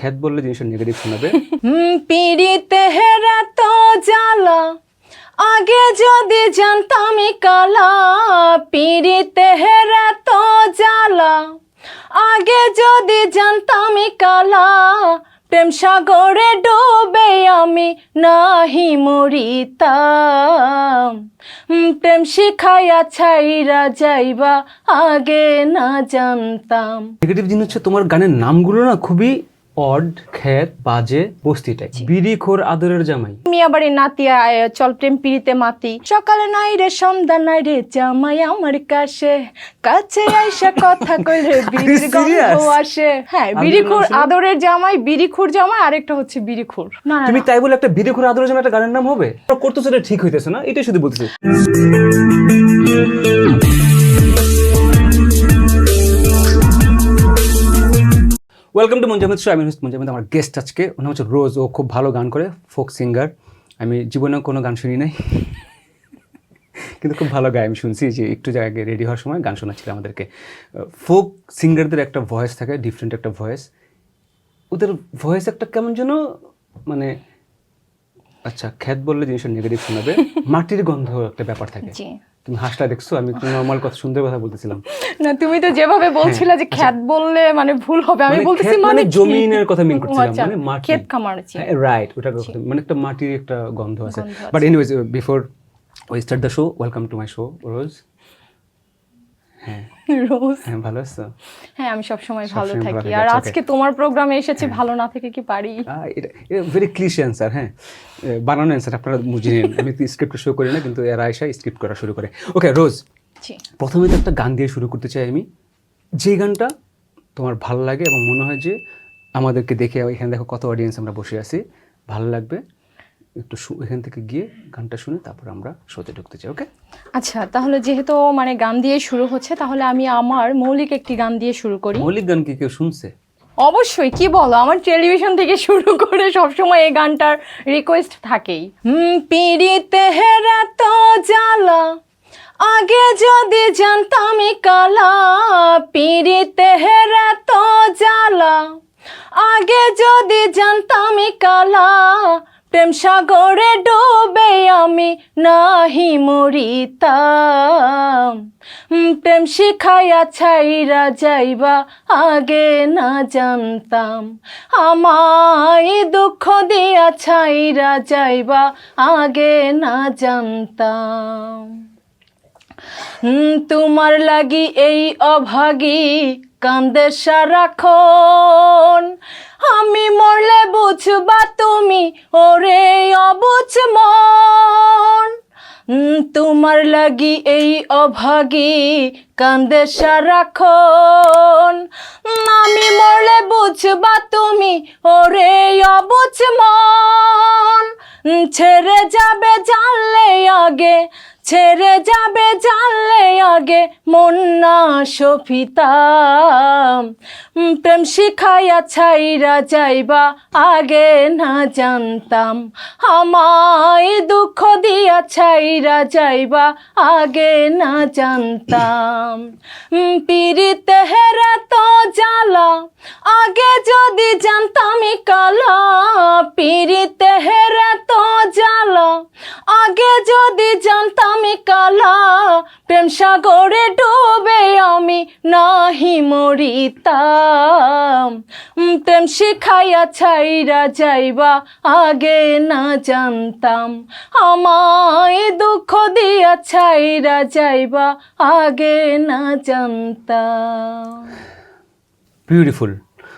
খ্যাত বললে জিনিসটা নেগেটিভ শোনাবে। পিড়িতে হেরা তো জ্বালা। আগে যদি জানতাম কালা পিড়িতে হেরা তো জ্বালা। আগে যদি জানতাম কালা প্রেম সাগরে ডোবে আমি নাহি মরিতাম। প্রেম শিখাইয়া ছাইরা যাইবা আগে না জানতাম। নেগেটিভ জিনিস হচ্ছে তোমার গানের নামগুলো না খুবই অড খ্যাত বাজে বস্তি টাইপ বিড়ি খোর আদরের জামাই। মিয়া বাড়ি নাতিয়া আয়, চল প্রেম পিড়িতে মাতি। সকালে নাই রে সন্ধ্যা নাই রে জামাই আমার কাছে। কাছে আইসা কথা কইলে বিড়ির গন্ধ আসে। হ্যাঁ বিড়িখুর আদরের জামাই বিড়িখুর জামাই আরেকটা হচ্ছে বিড়িখুর না তুমি তাই বলে একটা বিড়ি খোর আদরের জামাই একটা গানের নাম হবে? করতেছো এটা ঠিক হইতেছে না? এটাই শুধু বলতেছি। ওয়েলকাম টু মঞ্জামিদ শো আমি হোস্ট মঞ্জামিদ আমার গেস্ট আজকে। ওনার হচ্ছে রোজ ও খুব ভালো গান করে ফোক সিঙ্গার আমি জীবনে কোনো গান শুনি নাই। কিন্তু খুব ভালো গায়। আমি শুনছি যে একটু জায়গায় রেডি হওয়ার সময় গান শোনাচ্ছিল আমাদেরকে। ফোক সিঙ্গারদের একটা ভয়েস থাকে ডিফারেন্ট একটা ভয়েস ওদের ভয়েস একটা কেমন যেন মানে আচ্ছা খ্যাত বললে জিনিসটা নেগেটিভ শোনাবে। মাটির গন্ধ একটা ব্যাপার থাকে। তুমি হাসটা দেখছ আমি নর্মাল কথা সুন্দর কথা বলতেছিলাম। না তুমি তো যেভাবে বলছিলে যে খেত বললে মানে ভুল হবে আমি হ্যাঁ, মানে বলতেছি মানে মানে জমিনের কথা মিন করছিলাম আচ্ছা, মানে মাটি। ক্ষেত খামার রাইট ওটা কথা মানে একটা মাটির একটা গন্ধ আছে। But anyways before we start the show welcome to my show Rose হ্যাঁ। রোজ। হ্যাঁ ভালো আছো? হ্যাঁ আমি সব সময় ভালো থাকি। আর আচ্ছা, আজকে তোমার প্রোগ্রামে এসেছি ভালো না থেকে কি পারি? এটা ভেরি ক্লিশে অ্যান্সার হ্যাঁ। বানানো অ্যান্সার আপনারা বুঝে নিন। আমি তো স্ক্রিপ্ট শো করি না কিন্তু এরা আয়সা স্ক্রিপ্ট করা শুরু করে। ওকে রোজ। প্রথমে তো একটা গান দিয়ে শুরু করতে চাই আমি। যে গানটা তোমার ভালো লাগে এবং মনে হয় যে আমাদেরকে দেখে এখানে দেখো কত অডিয়েন্স আমরা বসে আছি। ভালো লাগবে। একটু এখান থেকে গিয়ে গানটা শুনে তারপর আমরা শোতে ঢুকতে চাই ওকে? আচ্ছা তাহলে যেহেতু মানে গান দিয়ে শুরু হচ্ছে তাহলে আমি আমার মৌলিক একটি গান দিয়ে শুরু করি। মৌলিক গান কি কেউ শুনছে? অবশ্যই কি বলো? আমার টেলিভিশন থেকে শুরু করে সবসময় এই গানটার রিকোয়েস্ট থাকেই। হুম পিড়িতে হেরা তো জ্বালা আগে যদি জানতাম কালা পিড়িতে হেরা তো জ্বালা আগে যদি জানতাম কালা প্রেম সাগরে ডোবে আমি নাহি মরিতাম। প্রেম শিখাইয়া ছাইরা যাইবা আগে না জানতাম। আমায় দুঃখ দিয়া ছাইরা যাইবা আগে না জানতাম। তোমার লাগি এই অভাগী কান্দে সারাক্ষণ। আমি মরলে বুঝবা তুমি, ওরে অবুঝ মন। তোমার লাগি এই অভাগী কান্দে সারাক্ষণ। আমি মরলে বুঝবা তুমি, ওরে অবুঝ মন। ছেড়ে যাবে জানলে আগে ছেড়ে যাবে জানলে আগে মন না সফিতাম প্রেম শিখাইয়া ছাইরা যাইবা, আগে না জানতাম। আমায় দুঃখ দিয়া ছাইরা যাইবা, আগে না জানতাম। পিড়িতে হেরা তো জ্বালা, আগে যদি জানতাম কালা। পিড়িতে হেরা তো জ্বালা, আগে যদি জানতাম এই কালা, প্রেম সাগরে ডুবে আমি নাহি মরিতাম। প্রেম শিখাইয়া ছাইরা যাইবা আগে না জানতাম। আমায় দুঃখ দিয়া ছাইরা যাইবা আগে না জানতাম। বিউটিফুল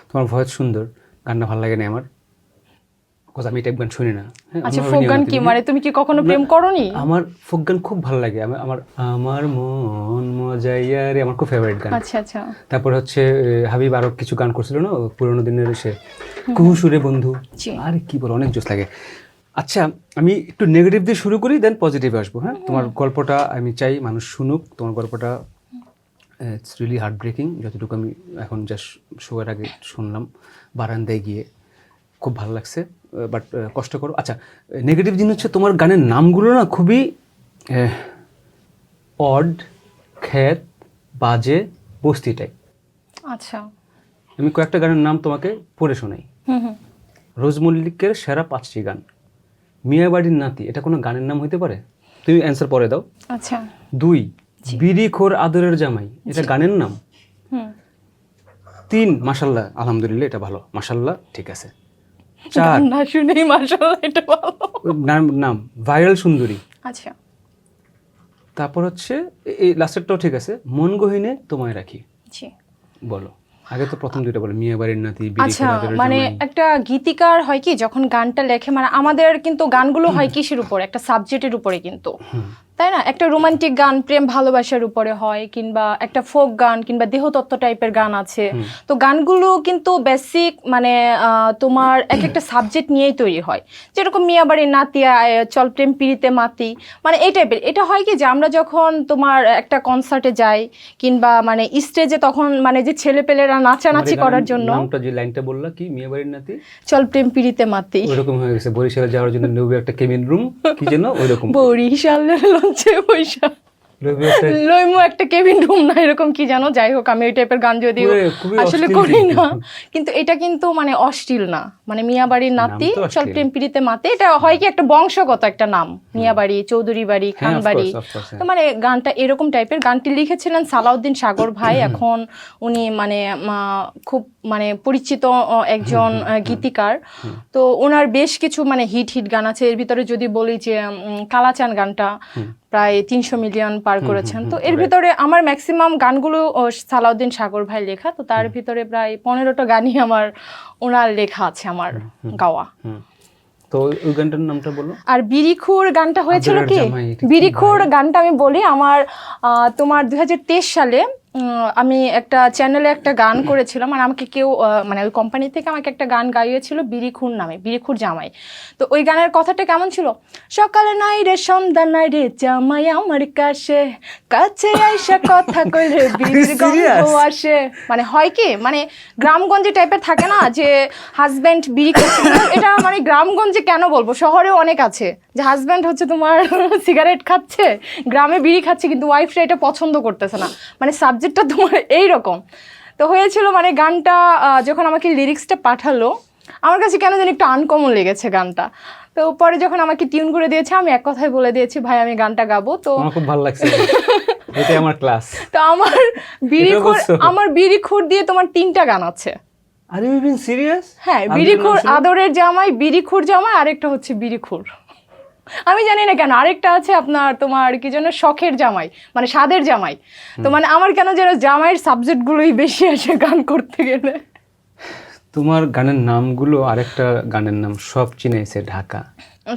তোমার ভয়েস সুন্দর, গানটা ভালো লাগে না আমার? কথা আমি টাইপ গান শুনি না। হ্যাঁ, আচ্ছা ফোক গান কি? মানে তুমি কি কখনো প্রেম করনি? আমার ফোক গান খুব ভালো লাগে। আমার আমার মন মজাইয়া রে আমার খুব ফেভারিট গান। আচ্ছা আচ্ছা। তারপর হচ্ছে হাবিব আরও কিছু গান করছিল না পুরোনো দিনের এসে কুহুসুরে বন্ধু। আরে কি বলো অনেক জোস লাগে। আচ্ছা আমি একটু নেগেটিভ দিয়ে শুরু করি দেন পজিটিভে আসব হ্যাঁ? তোমার গল্পটা আমি চাই মানুষ শুনুক। তোমার গল্পটা ইটস রিয়েলি হার্ট ব্রেকিং যতটুকু আমি এখন জাস্ট শোয়ের আগে শুনলাম বারান্দায় গিয়ে। খুব ভালো লাগছে। বাট কষ্ট করো। আচ্ছা নেগেটিভ জিনিস হচ্ছে তোমার গানের নামগুলো না খুবই অড খ্যাত বাজে বস্তি টাইপ আচ্ছা। আমি কয়েকটা গানের নাম তোমাকে পড়ে শোনাই। রোজ মল্লিকের সেরা পাঁচটি গান। মিয়াবাড়ির নাতি এটা কোনো গানের নাম হইতে পারে? তুমি অ্যান্সার পরে দাও। আচ্ছা। দুই বিড়ি খোর আদরের জামাই এটা গানের নাম? তিন মাসাল্লাহ আলহামদুলিল্লাহ এটা ভালো। মাসাল্লাহ ঠিক আছে। চার। না শুনেই মার্শাল্লাহ এটা ভালো। নাম নাম ভাইরাল সুন্দরী। আচ্ছা। তারপর হচ্ছে এই লাস্টেরটাও ঠিক আছে মন গহিনে তোমায় রাখি। জি। বলো আগে তো প্রথম দুইটা বলো মিয়াবাড়ির নাতি আচ্ছা মানে একটা গীতিকার হয় কি যখন গানটা লেখে মানে আমাদের কিন্তু গানগুলো হয় কিসের উপর একটা সাবজেক্টের উপরে কিন্তু। তাই না? একটা রোমান্টিক গান প্রেম ভালোবাসার উপরে হয় কিংবা একটা ফোক গান কিংবা দেহতত্ত্ব টাইপের গান আছে। তো গানগুলো কিন্তু বেসিক মানে তোমার এক একটা সাবজেক্ট নিয়েই তৈরি হয়। যেরকম মিয়াবাড়ির নাতিয়া চল প্রেম পিড়িতে মাতি মানে এই টাইপের এটা হয় কি যে আমরা যখন তোমার একটা কনসার্টে যাই কিংবা মানে স্টেজে তখন মানে যে ছেলেপেলেরা নাচানাচি করার জন্য নামটা যে লাইনটা বললা কি? মিয়াবাড়ির নাতি? চল প্রেম পিড়িতে মাতি। ওইরকম হয়ে গেছে। বরিশালে যাওয়ার জন্য নেবে একটা কেবিন রুম কি যেন ওইরকম। বরিশালের লঞ্চে পয়সা। একটা লইমু একটা কেবিন রুম না এরকম কি জানো? যাই হোক আমি ওই টাইপের গান যদিও খুবই আসলে করি না। কিন্তু এটা কিন্তু মানে অশ্লীল না। মানে মিয়াবাড়ির নাতি চল অশ্লীল। প্রেম পিড়িতে মাতে। এটা হয় কি একটা বংশগত একটা নাম। মিয়াবাড়ি চৌধুরী বাড়ি হ্যাঁ, of course, হ্যাঁ। তো মানে গানটা এরকম টাইপের গানটি লিখেছিলেন সালাউদ্দিন সাগর ভাই। এখন উনি মানে খুব মানে পরিচিত একজন গীতিকার। তো ওনার বেশ কিছু মানে হিট হিট গান আছে। এর ভিতরে যদি বলি যে কালাচান গানটা। প্রায় তিনশো মিলিয়ন পার করেছেন। তো এর ভিতরে আমার ম্যাক্সিমাম গানগুলো সালাউদ্দিন সাগর ভাই লেখা তো তার ভিতরে প্রায় পনেরোটা গানই আমার ওনার লেখা আছে আমার গাওয়া। তো ওই- ওই গানটার নামটা বলো। আর বিরিখুর গানটা হয়েছিল কি? বিরিখুর গানটা আমি বলি আমার তোমার দুই হাজার তেইশ সালে আমি একটা চ্যানেলে একটা গান করেছিলাম আর আমাকে কেউ মানে ওই কোম্পানি থেকে আমাকে একটা গান গাইয়েছিল বিরিখুর নামে বিরিখুর জামাই। তো ওই গানের কথাটা কেমন ছিল? সকালে নাই রে সন্ধ্যা নাই রে জামাই আমার কাছে কাছে আইসা কথা কইলে গন্ধ আসে। মানে হয় কি? মানে গ্রামগঞ্জে টাইপের থাকে না যে হাজব্যান্ড বিড়ি এটা মানে গ্রামগঞ্জে কেন বলব? শহরে অনেক আছে। যে হাজব্যান্ড হচ্ছে তোমার সিগারেট খাচ্ছে গ্রামে বিড়ি খাচ্ছে কিন্তু ওয়াইফরা এটা পছন্দ করতেছে না। মানে সাবজেক্টটা তোমার এই রকম তো হয়েছিল মানে গানটা যখন আমাকে লিরিক্সটা পাঠালো আমার কাছে কেন যেন একটু আনকমন লেগেছে গানটা। তো পরে যখন আমাকে টিউন করে দিয়েছে আমি এক কথায় বলে দিয়েছি ভাই আমি গানটা গাবো। তো আমার খুব ভালো লাগছে। এটাই আমার ক্লাস তো আমার বিড়িখোর? আমার বিড়িখোর দিয়ে তোমার তিনটা গান আছে। আর ইউ বিন সিরিয়াস হ্যাঁ বিড়িখোর আদরের জামাই বিড়িখুর জামাই আরেকটা হচ্ছে বিড়িখুর আমি জানি না কেন আরেকটা আছে আপনার তোমার কি যেন শখের জামাই মানে স্বাদের জামাই। তো মানে আমার কেন যেন জামাইয়ের সাবজেক্টগুলোই বেশি আসে গান করতে গেলে। তোমার গানের নামগুলো আরেকটা গানের নাম সব চিনাইছে ঢাকা।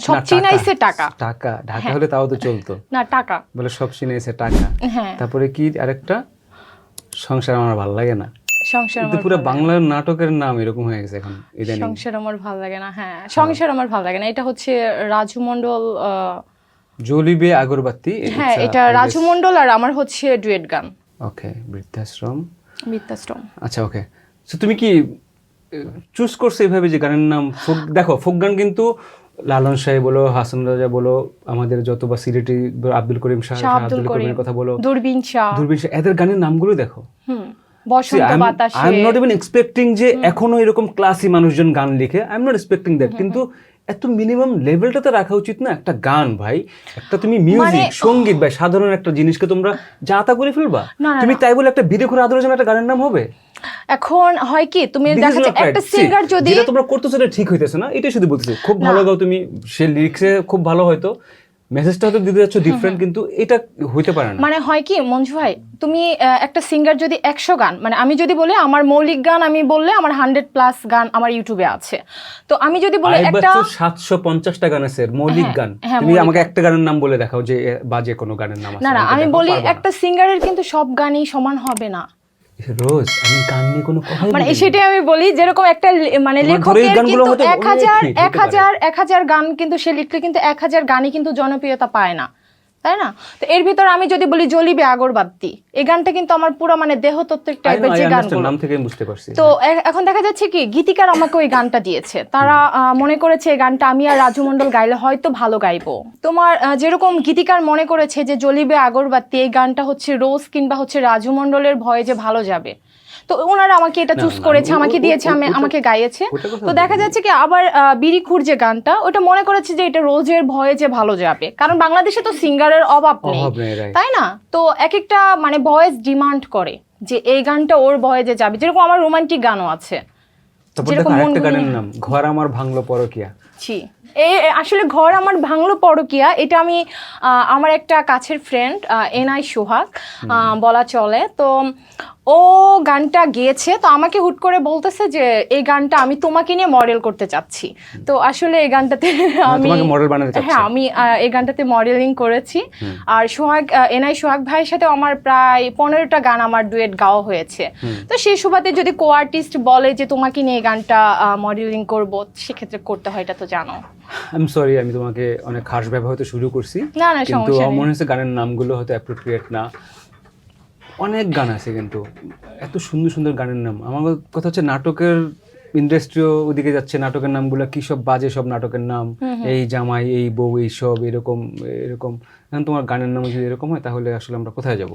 সব চিনাইছে টাকা। টাকা। ঢাকা হলে তাও তো চলতো। না টাকা। বলে সব চিনাইছে টাকা। হ্যাঁ। তারপরে কি আরেকটা? সংসার আমার ভালো লাগে না। সংসার আমার পুরো বাংলার নাটকের নাম এরকম হয়ে গেছে এখন ইদানিং। সংসার আমার ভালো লাগে না হ্যাঁ। সংসার আমার ভালো লাগে না। এটা হচ্ছে রাজু মণ্ডল জলিবে আগরবাতি হ্যাঁ এটা রাজু মণ্ডল আর আমার হচ্ছে ডুয়েট গান। ওকে বৃদ্ধাশ্রম। বৃত্তাশ্রম আচ্ছা ওকে। তো তুমি কি চুজ করছ এইভাবে যে গানের নাম? ফোক দেখো ফোক গান কিন্তু লালন সাহেব বলো হাসান রাজা বলো আমাদের যত বা সিলেটি আব্দুল করিম শাহ আব্দুল করিমের কথা বলো দূরবীন শাহ। দূরবীন শাহ, এদের গানের নামগুলো দেখো। হুম। বসন্ত বাতাসে। I am not even expecting যে এখনও এরকম ক্লাসি মানুষজন গান লিখে। I am not expecting that কিন্তু এত মিনিমাম লেভেলটা তো রাখা উচিত না একটা গান ভাই। একটা তুমি মিউজিক মানে- সংগীত ভাই সাধারণ একটা জিনিসকে তোমরা যা তা করে ফেলবা। তুমি তাই বলে একটা বিদে করে আদরের জন্য একটা গানের নাম হবে? এখন হয় কি তুমি This দেখা যাচ্ছে একটা সিঙ্গার যদি যেটা তোমরা করতেছো সেটা ঠিক হইতেছে না। এটাই শুধু বলতেছি। খুব ভালো গাও তুমি। সে লিরিক্সে খুব ভালো হয়তো। মেসেজটা হয়তো দিতে যাচ্ছ ডিফারেন্ট কিন্তু এটা হইতে পারে না। মানে হয় কি মঞ্জু ভাই তুমি একটা সিঙ্গার যদি একশো গান মানে আমি যদি বলি আমার মৌলিক গান আমি বললে আমার হান্ড্রেড প্লাস গান আমার ইউটিউবে আছে। তো আমি যদি বলি একটা সাতশো পঞ্চাশটা গান আছে মৌলিক হ্যাঁ, গান। হ্যাঁ, তুমি আমাকে একটা গানের নাম বলে দেখাও যে বাজে কোনো গানের নাম না না আমি বলি একটা সিঙ্গারের কিন্তু সব গানই সমান হবে না। রোজ আমি গান নিয়ে কোনো কথা মানে সেটাই আমি বলি যেরকম একটা মানে লেখকের কিন্তু এক হাজার এক হাজার এক হাজার গান কিন্তু সে লিখলে কিন্তু এক হাজার গানই কিন্তু জনপ্রিয়তা পায় না। তাই না? তো এর ভিতর আমি যদি বলি জলিবে আগরবাতি এই গানটা কিন্তু আমার পুরো মানে দেহতত্ত্বের I টাইপের যে গানগুলো নাম থেকে বুঝতে পারছি। তো এখন দেখা যাচ্ছে কি গীতিকার আমাকে ওই গানটা দিয়েছে। তারা আহ, মনে করেছে এই গানটা আমি আর রাজু মণ্ডল গাইলে হয়তো ভালো গাইবো। তোমার যেরকম গীতিকার মনে করেছে যে জলিবে আগরবাতি এই গানটা হচ্ছে রোজ কিংবা হচ্ছে রাজু মণ্ডলের ভয়ে যে ভালো যাবে। তো ওনারা আমাকে এটা চুজ করেছে আমাকে দিয়েছে আমি আমাকে গাইয়েছে। তো দেখা যাচ্ছে কি আবার বিড়িখুর যে গানটা ওটা মনে করেছে যে এটা রোজের ভয়ে যে ভালো যাবে। কারণ বাংলাদেশে তো সিঙ্গারের অভাব নেই। তাই না? তো এক একটা মানে ভয়েস ডিমান্ড করে যে এই গানটা ওর ভয়েসে যাবে। যেরকম আমার রোমান্টিক গানও আছে। তারপর যেরকম দেখো আরেকটা গানের নাম ঘর আমার ভাঙলো পরকিয়া। ছি। এই আসলে ঘর আমার ভাঙলো পরকিয়া এটা আমি আমার একটা কাছের ফ্রেন্ড এনআই সোহাগ বলা চলে। তো ও গানটা গেয়েছে তো আমাকে হুট করে বলতেছে যে এই গানটা আমি তোমাকে নিয়ে মডেল করতে চাচ্ছি। তো আসলে এই গানটাতে আমি তোমাকে বানাতে হ্যাঁ আমি এই গানটাতে মডেলিং করেছি। আর সোহাগ এনআই সোহাগ ভাইয়ের সাথে আমার প্রায় পনেরোটা গান আমার ডুয়েট গাওয়া হয়েছে। তো সেই সুবাদে যদি কো আর্টিস্ট বলে যে তোমাকে নিয়ে এই গানটা মডেলিং করব সেক্ষেত্রে করতে হয় এটা তো জানো? আই এম সরি আমি তোমাকে অনেক খাস ভাবে হয়তো শুরু করছি। না না কিন্তু আমার মনে হচ্ছে গানের নামগুলো হয়তো অ্যাপ্রোপ্রিয়েট না। অনেক গান আছে কিন্তু এত সুন্দর সুন্দর গানের নাম। আমার কথা হচ্ছে নাটকের ইন্ডাস্ট্রিও ওদিকে যাচ্ছে নাটকের নামগুলো কি সব বাজে সব নাটকের নাম। এই জামাই এই বউ এই সব এরকম এরকম। এখন তোমার গানের নাম যদি এরকম হয় তাহলে আসলে আমরা কোথায় যাব?